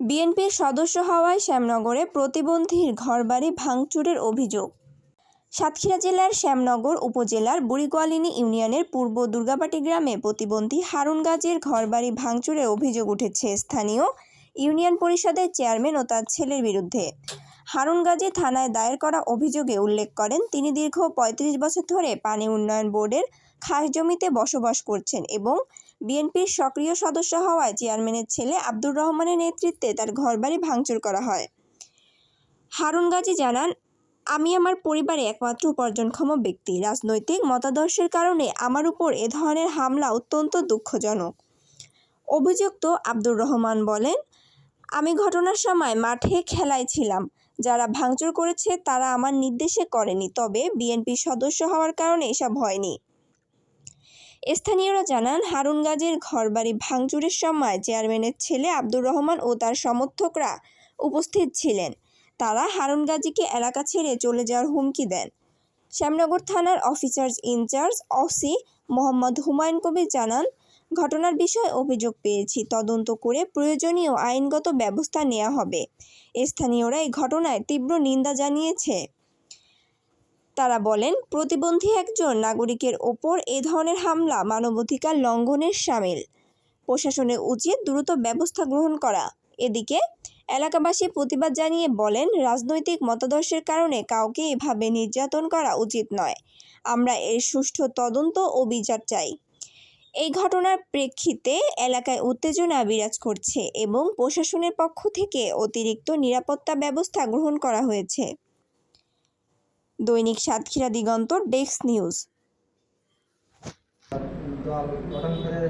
বিএনপির সদস্য হওয়ায় শ্যামনগরে প্রতিবন্ধীর ঘরবাড়ি ভাঙচুরের অভিযোগ। সাতক্ষীরা জেলার শ্যামনগর উপজেলার বুড়িগোয়ালিনী ইউনিয়নের পূর্ব দুর্গাবাটি গ্রামে প্রতিবন্ধী হারুন গাজীর ঘরবাড়ি ভাঙচুরের অভিযোগ উঠেছে স্থানীয় ইউনিয়ন পরিষদের চেয়ারম্যান ও তার ছেলের বিরুদ্ধে। হারুন গাজী থানায় দায়ের করা অভিযোগে উল্লেখ করেন, তিনি দীর্ঘ পঁয়ত্রিশ বছর ধরে পানি উন্নয়ন বোর্ডের খাস জমিতে বসবাস করছেন এবং বিএনপির সক্রিয় সদস্য হওয়ায় চেয়ারম্যানের ছেলে আব্দুর রহমানের নেতৃত্বে তার ঘরবাড়ি ভাঙচুর করা হয়। হারুন গাজী জানান, আমি আমার পরিবারে একমাত্র উপার্জনক্ষম ব্যক্তি। রাজনৈতিক মতাদর্শের কারণে আমার উপর এ ধরনের হামলা অত্যন্ত দুঃখজনক। অভিযুক্ত আব্দুর রহমান বলেন, আমি ঘটনার সময় মাঠে খেলায় ছিলাম। যারা ভাঙচুর করেছে তারা আমার নির্দেশে করেনি। তবে বিএনপির সদস্য হওয়ার কারণে এসব হয়নি। স্থানীয়রা জানান, হারুন গাজীর ঘরবাড়ি ভাঙচুরের সময় চেয়ারম্যানের ছেলে আব্দুর রহমান ও তার সমর্থকরা উপস্থিত ছিলেন। তারা হারুন গাজীকে এলাকা ছেড়ে চলে যাওয়ার হুমকি দেন। শ্যামনগর থানার officers in-charge OC Mohammad Humayun Kabir জানান, ঘটনার বিষয়ে অভিযোগ পেয়েছি। তদন্ত করে প্রয়োজনীয় আইনগত ব্যবস্থা নেওয়া হবে। স্থানীয়রা এই ঘটনায় তীব্র নিন্দা জানিয়েছে। তারা বলেন, প্রতিবন্ধী একজন নাগরিকের ওপর এ ধরনের হামলা মানবাধিকার লঙ্ঘনের সামিল। প্রশাসনের উচিত দ্রুত ব্যবস্থা গ্রহণ করা। এদিকে, এলাকাবাসী প্রতিবাদ জানিয়ে বলেন, রাজনৈতিক মতাদর্শের কারণে কাউকে এভাবে নির্যাতন করা উচিত নয়। আমরা এর সুষ্ঠু তদন্ত ও বিচার চাই। এই ঘটনার প্রেক্ষিতে এলাকায় উত্তেজনা বিরাজ করছে এবং প্রশাসনের পক্ষ থেকে অতিরিক্ত নিরাপত্তা ব্যবস্থা গ্রহণ করা হয়েছে। দৈনিক সাতক্ষীরা দিগন্ত, ডেস্ক নিউজ। দল গঠন করে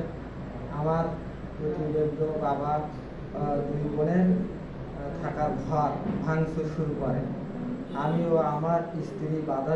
আমার প্রতিবেদ্য বাবা দুই বোনের থাকার ঘর ভাঙচুর শুরু করে। আমিও আমার স্ত্রী বাধা